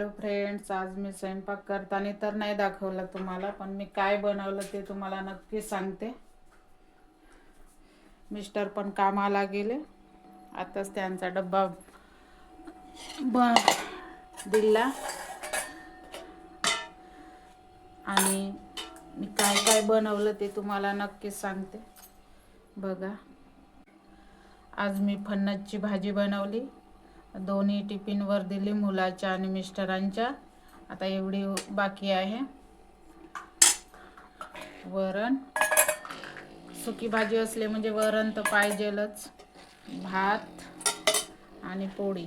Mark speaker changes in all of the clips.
Speaker 1: Hello friends आज मी स्वयंपाक करताना तर नाही दाखवलं तुम्हाला पण मी काय बनवलं ते तुम्हाला नक्की सांगते. मिस्टर पण कामाला गेले. आताच त्यांचा डब्बा ब दिला. आणि मी काय काय बनवलं ते तुम्हाला नक्कीच सांगते. बघा. आज मी फणसची भाजी बनवली. दोन्ही टिफिनवर दिली मुलाच्या आणि मिस्टरांच्या. आता एवढी बाकी आहे. वरण. सुकी भाजी असले म्हणजे वरण तर पाहिजेलच. भात आणि पोळी.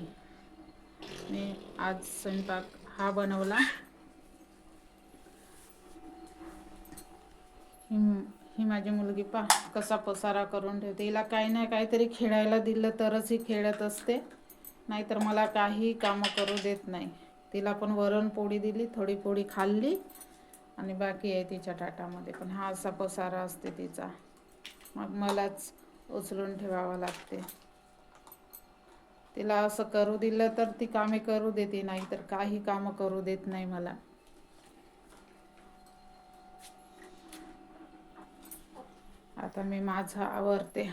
Speaker 1: मी आज स्वयंपाक हा बनवला. ही ही माझी मुलगी पा कसा पसारा करून ठेवते. हिला काही ना काहीतरी खेळायला दिलं तरच ही खेळत असते. नाहीतर मला काही कामं करू देत नाही. तिला पण वरण पोळी दिली थोडी पोळी खाल्ली आणि बाकी आहे तिच्या ताटामध्ये पण हा असा पसारा असते तिचा. मग मलाच उचलून ठेवावं लागते. तिला असं करू दिलं तर ती कामे करू देते नाही तर काही कामं करू देत नाही मला. आता मी माझं आवरते.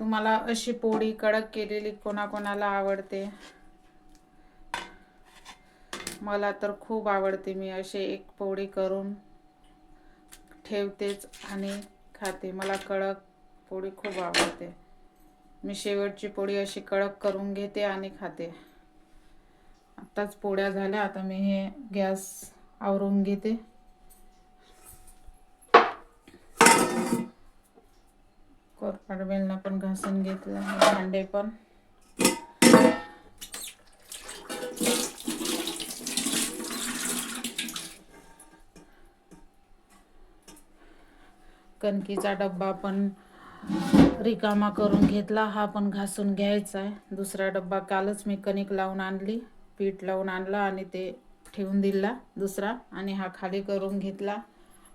Speaker 1: तुम्हाला अशी पोळी कडक केलेली कोणाकोणाला आवडते? मला तर खूप आवडते मी अशी एक पोळी करून ठेवतेच आणि खाते. मला कडक पोळी खूप आवडते. मी शेवटची पोळी अशी कडक करून घेते आणि खाते. आत्ताच पोळ्या झाल्या आता मी हे गॅस आवरून घेते. कोरपाड बेलना पण घासून घेतलं भांडे पण. कणकीचा डब्बा पण रिकामा करून घेतला हा पण घासून घ्यायचा आहे. दुसरा डब्बा कालच मी कणिक लावून आणली पीठ लावून आणलं आणि ते ठेवून दिला दुसरा आणि हा खाली करून घेतला.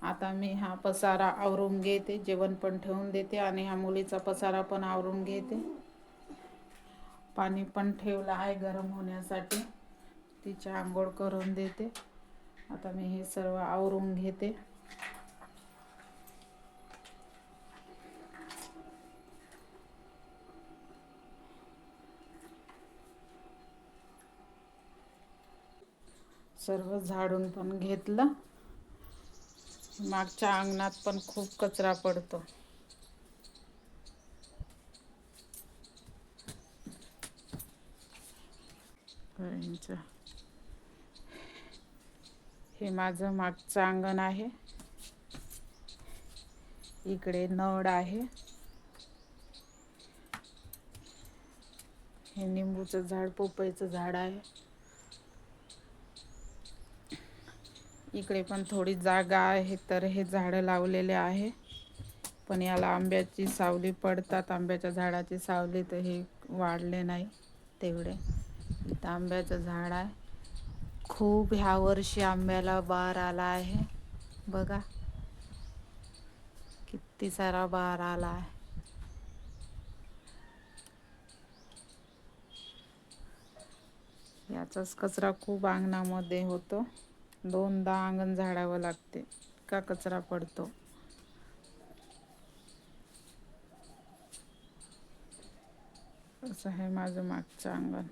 Speaker 1: आता मी हा पसारा आवरून घेते जेवण पण ठेवून देते आणि ह्या मुलीचा पसारा पण आवरून घेते. पाणी पण ठेवलं आहे गरम होण्यासाठी. तिची आंघोळ करून देते. आता मी हे सर्व आवरून घेते. सर्व झाडून पण घेतलं. मागच्या अंगणात पण खूप कचरा पडतो. हे माझं मागचं अंगण आहे. इकडे नळ आहे. हे निंबूचं झाड पोपईचं झाड आहे. इकडे पण थोडी जागा आहे तर हे झाडं लावलेले आहे. पण याला आंब्याची सावली पडतात. आंब्याच्या झाडाची सावली तर हे वाढले नाही तेवढे. तर आंब्याचं झाड आहे. खूप ह्या वर्षी आंब्याला बार आला आहे. बघा. किती सारा बार आला आहे. याचाच कचरा खूप अंगणामध्ये होतो. दोनदा अंगण झाडावं लागते का कचरा पडतो. असं आहे माझं मागचं अंगण.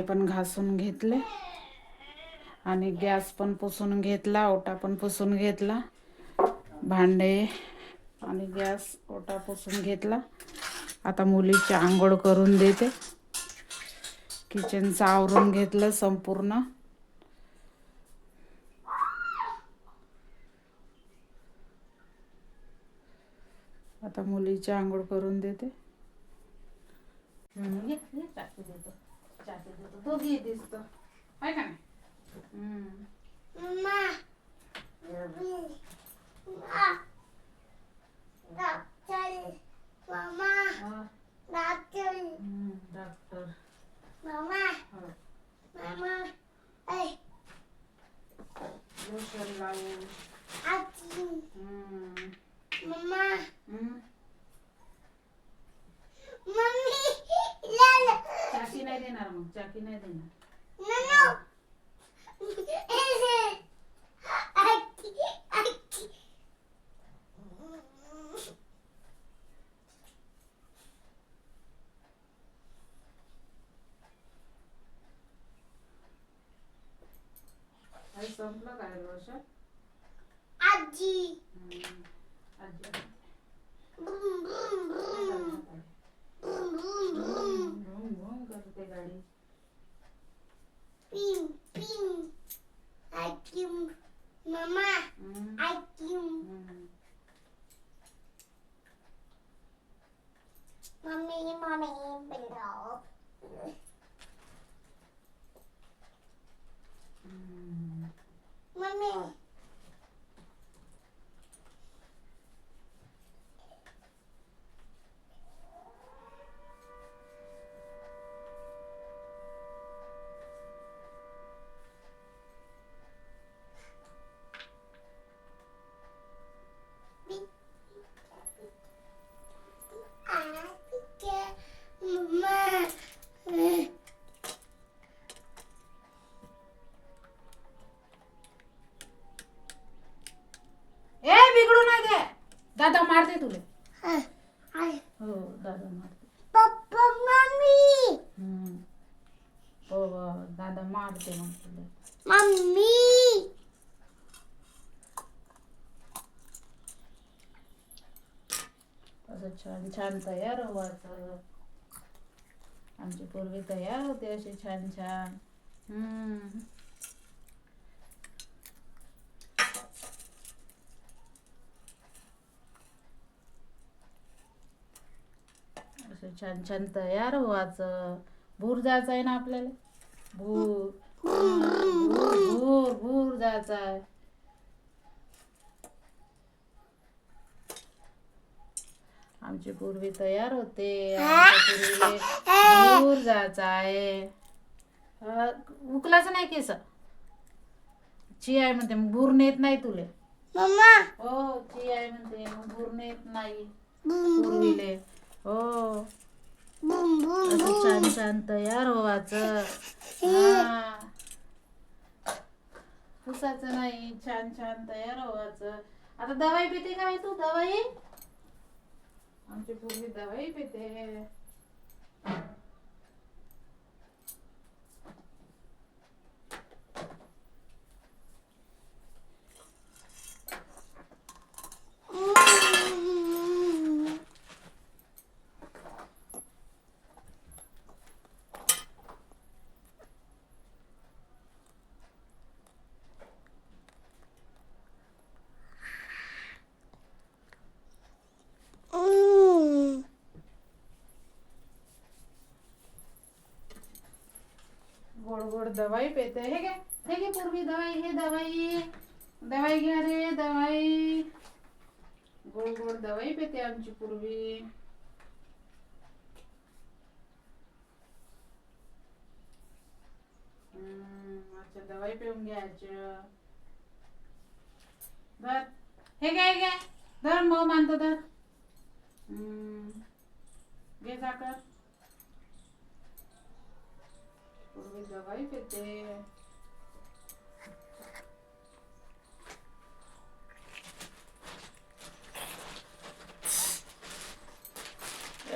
Speaker 1: भांडे पण घासून घेतले. आणि गॅस पण पुसून घेतला ओटा पण पुसून घेतला भांडे आणि गॅस ओटा पुसून घेतला. आता मुलीची आंघोळ करून देते. किचनचं आवरून घेतलं संपूर्ण. आता मुलीची आंघोळ करून देते. चाकी देतो. चाकी देतो तो घे दिसतो. आहे का नाही? हम्म. ножа मारते मग
Speaker 2: Mommy.
Speaker 1: असं छान छान तयार व्हायचं आमची पूर्वी तयार होते असे छान छान हम्म. असं छान छान तयार व्हायचं भूर जायचं आहे ना आपल्याला भूर भूर भूर भूर जायचं आहे आमची पूर्वी तयार होते. दूर जायचं आहे उकलाच नाही केस. ची आहे म्हणते मग भूर नेत नाही तुले. हो ची आहे म्हणते मग भूर नेत नाही. पूर्वीले. हो. असं छान छान तयार व्हायचं हा. पुसायचं नाही छान छान तयार व्हायचं आता दवाई पिते का बाई तू? दवाई? आमची पूर्वी दवाई पिते. गोड गोड दवाई पेते. हे घे हे घे पूर्वी दवाई हे दवाई. दवाई घ्या रे दवाई. गोड गोड दवाई पेते आमची पूर्वी. हम्म, अच्छा दवाई पिऊन घ्यायचं. धर. हे घे हे घे. धर मग मानतो धर. हम्म, घे जाकर पूर्वी दवाई पिते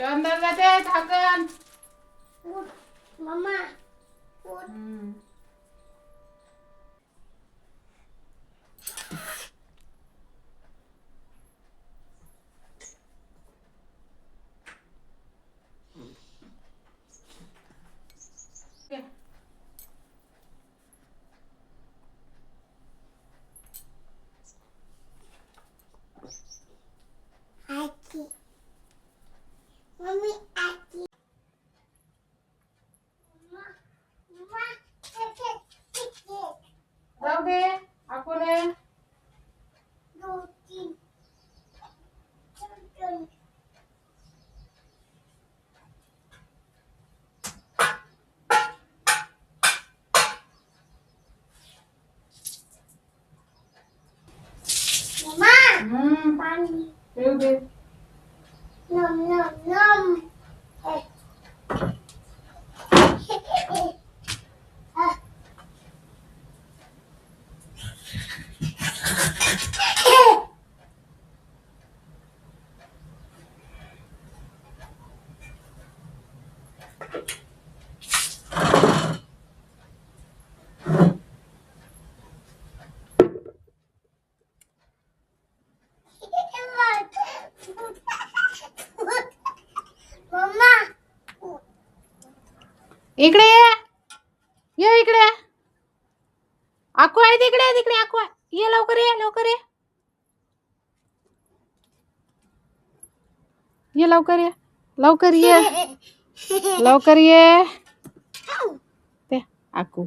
Speaker 1: अंदर जाते झाकण
Speaker 2: Mama.
Speaker 1: हम्म. Okay.
Speaker 2: आजी मम्मी आजी मम्मा मम्मा तिकीट तिकीट
Speaker 1: जाऊ दे अकोले
Speaker 2: दो तीन चल मम्मा
Speaker 1: हम्म.
Speaker 2: पाणी
Speaker 1: येऊ दे
Speaker 2: नम नम नम मम्मा
Speaker 1: इकडे ये. ये इकडे. आकू आहे तिकडे तिकडे आकू आहे ये लवकर ये लवकर ये. ये लवकर ये. लवकर ये. लवकर ये. ते आकू.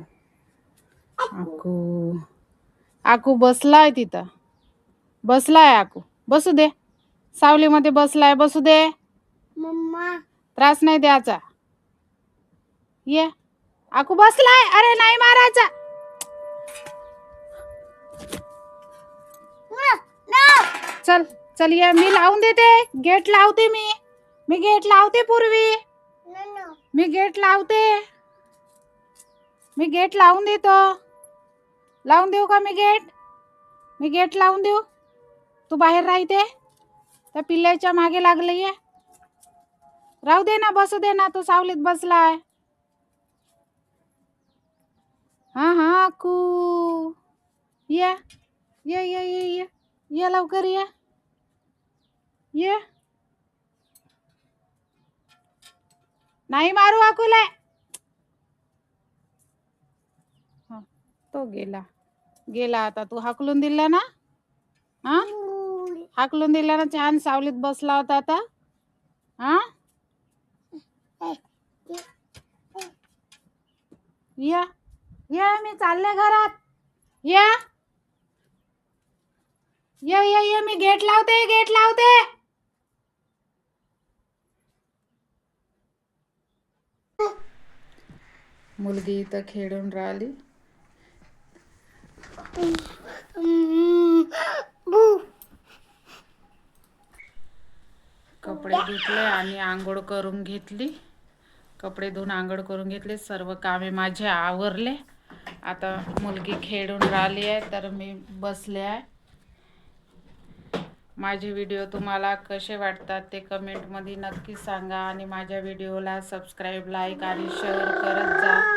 Speaker 1: आकू. आकू बसलाय तिथं. बसलाय आकू. बसू दे. सावलीमध्ये बसलाय बसू दे.
Speaker 2: मम्मा.
Speaker 1: त्रास नाही द्यायचा. ये आकू बसलाय अरे नाही मारायचा चल चल ये मी लावून देते गेट लावते मी। मी गेट लावते पूर्वी। मी गेट लावते मी गेट लावून देतो लावून देऊ का मी गेट। मी गेट लावून देऊ तू बाहेर राहते त्या पिल्ल्याच्या मागे लागले ये राहू दे ना बसू दे ना तो सावलीत बसलाय हा हा कू ये ये ये ये ये ये लवकर ये ये नाही मारू अकोले हा, तो गेला गेला आता तू हाकलून दिला ना हा हाकलून दिला ना छान सावलीत बसला होता आता हा या या मी चालले घरात. या. ये ये ये मी गेट लावते गेट लावते. मुलगी इथं खेळून राहिली. कपडे धुतले आणि आंघोळ करून घेतली. कपडे धुवून आंघोळ करून घेतले. सर्व कामे माझे आवरले. आता मुलगी खेळून राहिली आहे तर मी बसले आहे. माझे व्हिडिओ तुम्हाला कसे वाटतात ते कमेंटमध्ये नक्की सांगा आणि माझ्या व्हिडिओला सबस्क्राईब लाईक आणि शेअर करत जा.